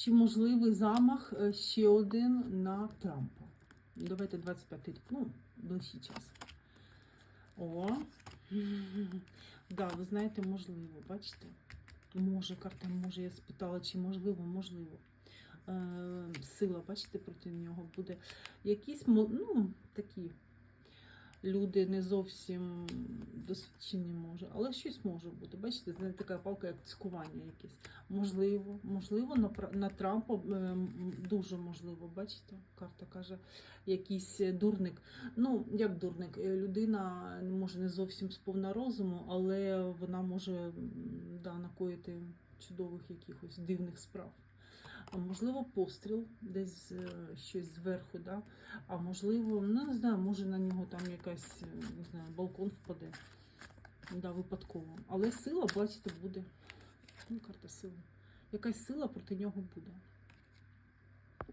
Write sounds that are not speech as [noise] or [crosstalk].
Чи можливий замах е, ще один на Трампа? Давайте 25 рік. Ну, ближчий час. О. [laughs] Да, ви знаєте, можливо, бачите? Може, карта може. Я спитала, чи можливо, можливо. Е, сила, бачите, проти нього буде. Якісь ну, такі люди не зовсім досвідчені може, але щось може бути. Бачите, це така палка, як цькування якесь. Можливо, можливо, на, на Трампа дуже можливо, бачите, карта каже, якийсь дурник. Ну, як дурник, е, людина може не зовсім сповна розуму, але вона може да, накоїти чудових якихось дивних справ. А можливо, постріл десь е, щось зверху, да? а можливо, ну не знаю, може на нього там якась, е, не знаю, балкон впаде. Да, випадково. Але сила, бачите, буде. Ну, карта сили. Якась сила проти нього буде.